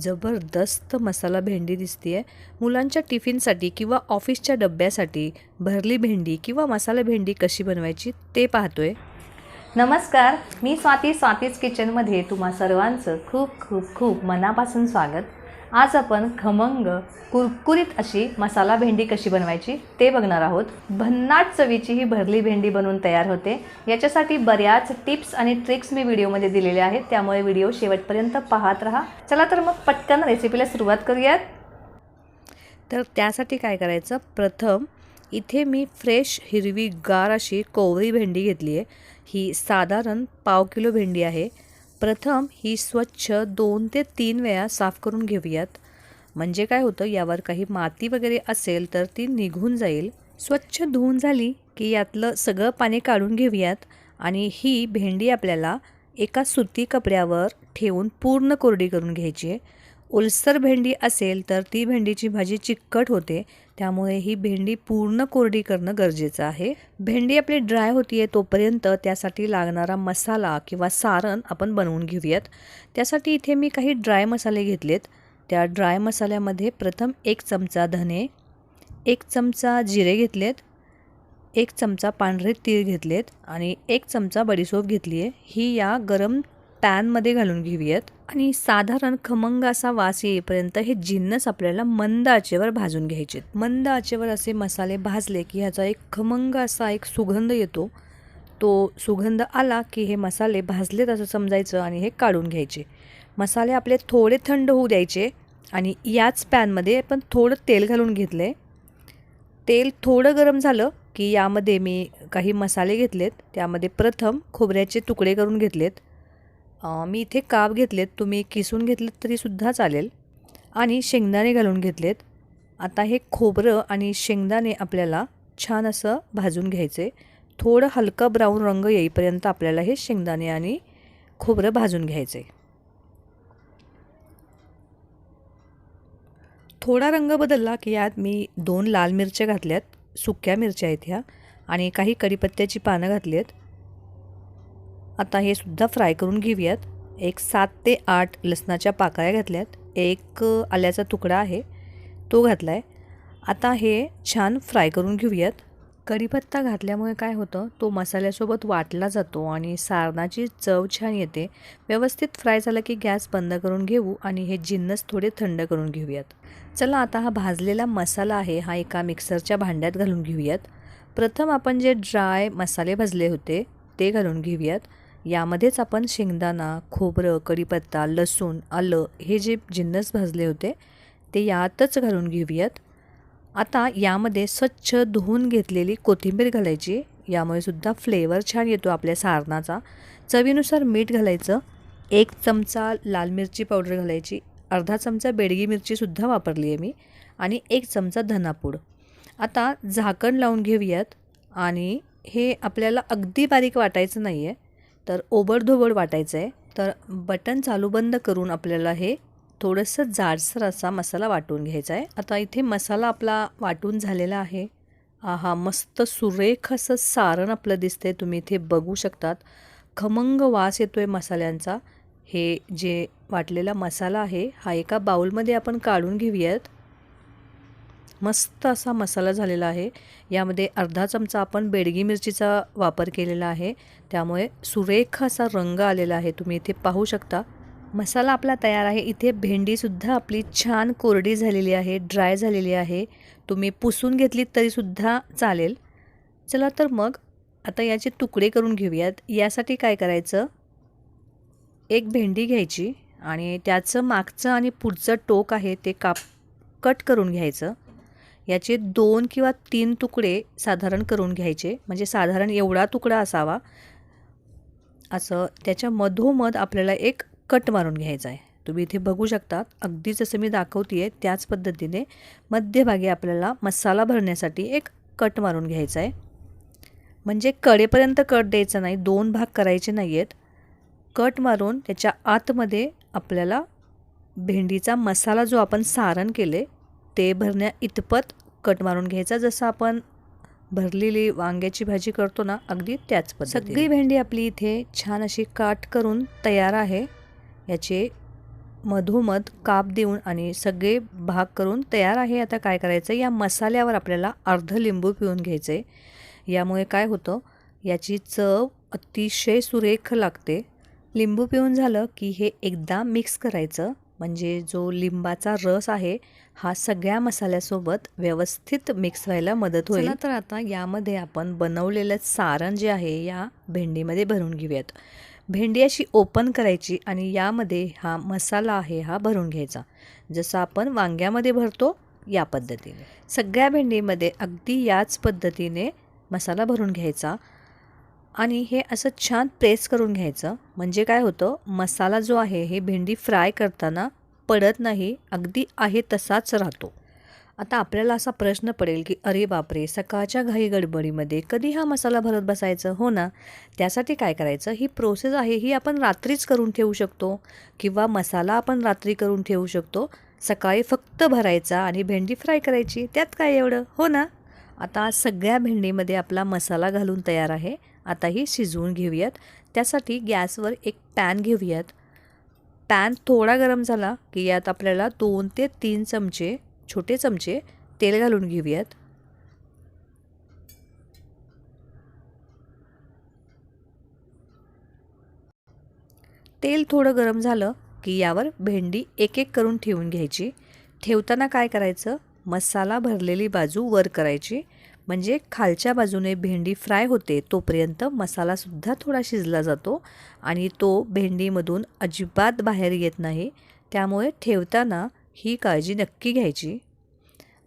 जबरदस्त मसाला भेंडी दिसते आहे मुलांच्या टिफिनसाठी किंवा ऑफिसच्या डब्यासाठी भरली भेंडी किंवा मसाला भेंडी कशी बनवायची ते पाहतोय. नमस्कार मी स्वाती स्वातीच किचनमध्ये तुम्हा सर्वांचं खूप खूप खूप मनापासून स्वागत. आज आपण खमंग कुरकुरीत अशी मसाला भेंडी कशी बनवायची ते बघणार आहोत. भन्नाट चवीची ही भरली भेंडी बनवून तयार होते. याच्यासाठी बऱ्याच टिप्स आणि ट्रिक्स मी व्हिडिओमध्ये दिलेल्या आहेत. त्यामुळे व्हिडिओ शेवटपर्यंत पाहत राहा. चला तर मग पटकन रेसिपीला सुरुवात करूयात. तर त्यासाठी काय करायचं? प्रथम इथे मी फ्रेश हिरवी गार अशी कोवळी भेंडी घेतली आहे ही साधारण पाव किलो भेंडी आहे. प्रथम ही स्वच्छ दोन ते तीन वेळा साफ करून घेऊयात. म्हणजे काय होतं यावर काही माती वगैरे असेल तर ती निघून जाईल. स्वच्छ धुवून झाली की यातलं सगळं पाणी काढून घेऊयात आणि ही भेंडी आपल्याला एका सुती कपड्यावर ठेवून पूर्ण कोरडी करून घ्यायची आहे. ओलसर भेंडी असेल तर ती भेंडीची भाजी चिकट होते त्यामुळे ही भेंडी पूर्ण कोरडी करणं गरजेचं आहे. भेंडी आपली ड्राय होती आहे तोपर्यंत त्यासाठी लागणारा मसाला किंवा सारण आपण बनवून घेऊयात. त्यासाठी इथे मी काही ड्राय मसाले घेतलेत. त्या ड्राय मसाल्यामध्ये प्रथम एक चमचा धने एक चमचा जिरे घेतलेत एक चमचा पांढरे तीळ घेतलेत आणि एक चमचा बडीसोप घेतली आहे ही या गरम पॅनमध्ये घालून घेऊयात. आणि साधारण खमंग असा वास येईपर्यंत हे जिन्नस आपल्याला मंद आचेवर भाजून घ्यायचे मंद आचेवर असे मसाले भाजले की ह्याचा एक खमंग असा एक सुगंध येतो. तो सुगंध आला की हे मसाले भाजलेत असं समजायचं आणि हे काढून घ्यायचे. मसाले आपले थोडे थंड होऊ द्यायचे आणि याच पॅनमध्ये आपण थोडं तेल घालून घेतले. तेल थोडं गरम झालं की यामध्ये मी काही मसाले घेतलेत. त्यामध्ये प्रथम खोबऱ्याचे तुकडे करून घेतलेत. मी इथे काप घेतलेत तुम्ही किसून घेतलेत तरीसुद्धा चालेल. आणि शेंगदाणे घालून घेतलेत. आता हे खोबरं आणि शेंगदाणे आपल्याला छान असं भाजून घ्यायचे. थोडं हलका ब्राऊन रंग येईपर्यंत आपल्याला हे शेंगदाणे आणि खोबरं भाजून घ्यायचे. थोडा रंग बदलला की यात मी दोन लाल मिरच्या घातल्यात सुक्या मिरच्या आहेत ह्या आणि काही कढीपत्त्याची पानं घातली आहेत आता हे सुद्धा फ्राय करून घेऊयात. एक सात ते आठ लसणाच्या पाकळ्या घातल्यात. एक आल्याचा तुकडा आहे. तो घातला आहे आता हे छान फ्राय करून घेऊयात. कढीपत्ता घातल्यामुळे काय होतं तो मसाल्यासोबत वाटला जातो आणि सारणाची चव छान येते. व्यवस्थित फ्राय झालं की गॅस बंद करून घेऊ आणि हे जिन्नस थोडे थंड करून घेऊयात. चला आता हा भाजलेला मसाला आहे हा एका मिक्सरच्या भांड्यात घालून घेऊयात. प्रथम आपण जे ड्राय मसाले भाजले होते ते घालून घेऊयात. यामध्येच आपण शेंगदाणा खोबरं कढीपत्ता लसूण आलं हे जे जिन्नस भाजले होते ते यातच घालून घेऊयात. आता यामध्ये स्वच्छ धुवून घेतलेली कोथिंबीर घालायची. यामुळे सुद्धा फ्लेवर छान येतो आपल्या सारणाचा. चवीनुसार मीठ घालायचं. एक चमचा लाल मिरची पावडर घालायची. अर्धा चमचा बेडगी मिरचीसुद्धा वापरली आहे मी. आणि एक चमचा धनापूड. आता झाकण लावून घेऊयात. आणि हे आपल्याला अगदी बारीक वाटायचं नाही आहे तर ओबडधोबड वाटायचं आहे तर बटन चालू बंद करून आपल्याला हे थोडंसं जाडसर असा मसाला वाटून घ्यायचा आहे आता इथे मसाला आपला वाटून झालेला आहे. हा मस्त सुरेख असं सारण आपलं दिसतंय. तुम्ही इथे बघू शकतात. खमंग वास येतो आहे मसाल्यांचा. हे जे वाटलेला मसाला आहे हा एका बाऊलमध्ये आपण काढून घेऊयात. मस्त असा मसाला झालेला आहे. यामध्ये अर्धा चमचा आपण बेडगी मिरचीचा वापर केलेला आहे. त्यामुळे सुरेख असा रंग आलेला आहे. तुम्ही इथे पाहू शकता. मसाला आपला तयार आहे. इथे भेंडीसुद्धा आपली छान कोरडी झालेली आहे. ड्राय झालेली आहे. तुम्ही पुसून घेतलीत तरीसुद्धा चालेल. चला तर मग आता याचे तुकडे करून घेऊयात. यासाठी काय करायचं? एक भेंडी घ्यायची आणि त्याचं मागचं आणि पुढचं टोक आहे ते काप कट करून घ्यायचं. याचे दोन किंवा तीन तुकडे साधारण करून घ्यायचे. म्हणजे साधारण एवढा तुकडा असावा. असं त्याच्या मधोमध आपल्याला एक कट मारून घ्यायचा आहे. तुम्ही इथे बघू शकता अगदी जसं मी दाखवते आहे त्याच पद्धतीने मध्यभागी आपल्याला मसाला भरण्यासाठी एक कट मारून घ्यायचा आहे. म्हणजे कडेपर्यंत कट द्यायचा नाही दोन भाग करायचे नाही आहेत कट मारून त्याच्या आतमध्ये आपल्याला भेंडीचा मसाला जो आपण सारण केले ते भरण्या इतपत कट मारून घ्यायचा. जसं आपण भरलेली वांग्याची भाजी करतो ना अगदी त्याच पद्धती सगळी भेंडी आपली इथे छान अशी काट करून तयार आहे. याचे मधोमध काप देऊन आणि सगळे भाग करून तयार आहे. आता काय करायचं या मसाल्यावर आपल्याला अर्ध लिंबू पिळून घ्यायचं. आहे यामुळे काय होतं याची चव अतिशय सुरेख लागते. लिंबू पिळून झालं की हे एकदा मिक्स करायचं. म्हणजे जो लिंबाचा रस आहे हा सगळ्या मसाल्यासोबत व्यवस्थित मिक्स व्हायला मदत होईल. तर आता यामध्ये आपण बनवलेलं सारण जे आहे या भेंडीमध्ये भरून घेऊयात. भेंडी अशी ओपन करायची आणि यामध्ये हा मसाला आहे हा भरून घ्यायचा. जसं आपण वांग्यामध्ये भरतो या पद्धतीने. सगळ्या भेंडीमध्ये अगदी याच पद्धतीने मसाला भरून घ्यायचा आणि हे असं छान प्रेस करून घ्यायचं. म्हणजे काय होतं मसाला जो आहे हे भेंडी फ्राय करताना पडत नाही अगदी आहे तसाच राहतो. आता आपल्याला असा प्रश्न पडेल की अरे बापरे सकाळच्या घाई गडबडीमध्ये कधी हा मसाला भरत बसायचं हो ना? त्यासाठी काय करायचं? ही प्रोसेस आहे ही आपण रात्रीच करून ठेवू शकतो? किंवा मसाला आपण रात्री करून ठेवू शकतो? सकाळी फक्त भरायचा आणि भेंडी फ्राय करायची त्यात काय एवढं? हो ना? आता सगळ्या भेंडीमध्ये आपला मसाला घालून तयार आहे. आता ही शिजवून घेऊयात. त्यासाठी गॅसवर एक पॅन घेऊयात. पॅन थोडा गरम झाला की यात आपल्याला दोन ते तीन चमचे छोटे चमचे तेल घालून घेऊयात. तेल थोडं गरम झालं की यावर भेंडी एक एक करून ठेवून घ्यायची. ठेवताना काय करायचं? मसाला भरलेली बाजू वर करायची. म्हणजे खालच्या बाजूने भेंडी फ्राय होते तोपर्यंत मसालासुद्धा थोडा शिजला जातो आणि तो भेंडीमधून अजिबात बाहेर येत नाही. त्यामुळे ठेवताना ही काळजी नक्की घ्यायची.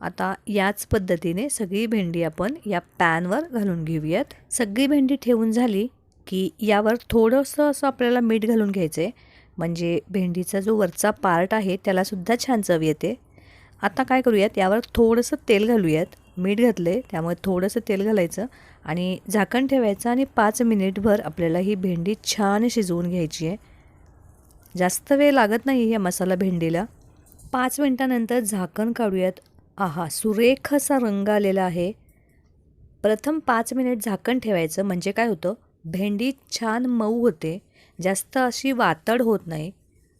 आता याच पद्धतीने सगळी भेंडी आपण या पॅनवर घालून घेऊयात. सगळी भेंडी ठेवून झाली की यावर थोडंसं असं आपल्याला मीठ घालून घ्यायचं आहे म्हणजे भेंडीचा जो वरचा पार्ट आहे त्यालासुद्धा छान चव येते. आता काय करूयात? यावर थोडंसं तेल घालूयात. मीठ घातले त्यामुळे थोडंसं तेल घालायचं आणि झाकण ठेवायचं आणि पाच मिनिटभर आपल्याला ही भेंडी छान शिजवून घ्यायची आहे. जास्त वेळ लागत नाही या मसाला भेंडीला. पाच मिनटानंतर झाकण काढूयात. आहा सुरेख असा रंग आलेला आहे. प्रथम पाच मिनिट झाकण ठेवायचं म्हणजे काय होतं? भेंडी छान मऊ होते. जास्त अशी वातड होत नाही.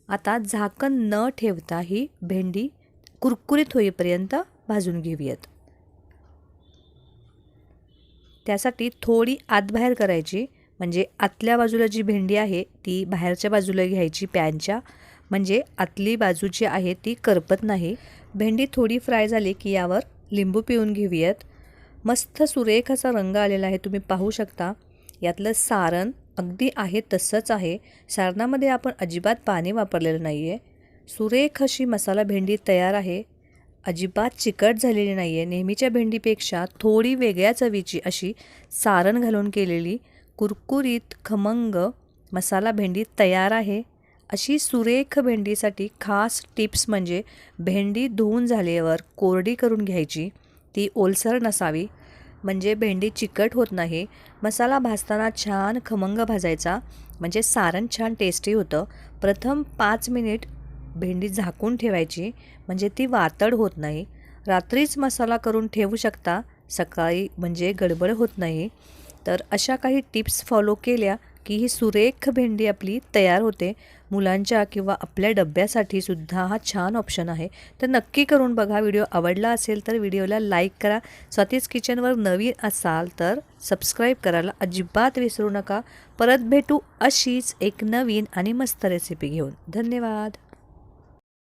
आता झाकण न ठेवता ही भेंडी कुरकुरीत होईपर्यंत भाजून घेऊयात. त्यासाठी थोडी आतबाहेर करायची. म्हणजे आतल्या बाजूला जी भेंडी आहे ती बाहेरच्या बाजूला घ्यायची पॅनच्या. म्हणजे आतली बाजू जी आहे ती करपत नाही. भेंडी थोडी फ्राय झाली की यावर लिंबू पिळून घेऊयात. मस्त सुरेख असा रंग आलेला आहे तुम्ही पाहू शकता. यातलं सारण अगदी आहे तसंच आहे. सारणामध्ये आपण अजिबात पाणी वापरलेलं नाही आहे सुरेख अशी मसाला भेंडी तयार आहे. अजिबात चिकट झालेली नाही आहे नेहमीच्या भेंडीपेक्षा थोडी वेगळ्या चवीची अशी सारण घालून केलेली कुरकुरीत खमंग मसाला भेंडी तयार आहे. अशी सुरेख भेंडीसाठी खास टिप्स म्हणजे भेंडी धुवून झाल्यावर कोरडी करून घ्यायची. ती ओलसर नसावी. म्हणजे भेंडी चिकट होत नाही. मसाला भाजताना छान खमंग भाजायचा. म्हणजे सारण छान टेस्टी होतं. प्रथम पाच मिनिट भेंडी झाकून ठेवायची म्हणजे ती वातड होत नाही. रात्रीच मसाला करून ठेवू शकता सकाळी म्हणजे गडबड होत नाही. तर अशा काही टिप्स फॉलो केल्या की ही सुरेख भेंडी आपली तयार होते. मुलांच्या किंवा आपल्या डब्यासाठी सुद्धा हा छान ऑप्शन आहे. तर नक्की करून बघा व्हिडिओ आवडला असेल तर व्हिडिओला लाईक करा. स्वातीच किचनवर नवीन असाल तर सबस्क्राईब करायला अजिबात विसरू नका. परत भेटू अशीच एक नवीन आणि मस्त रेसिपी घेऊन. धन्यवाद!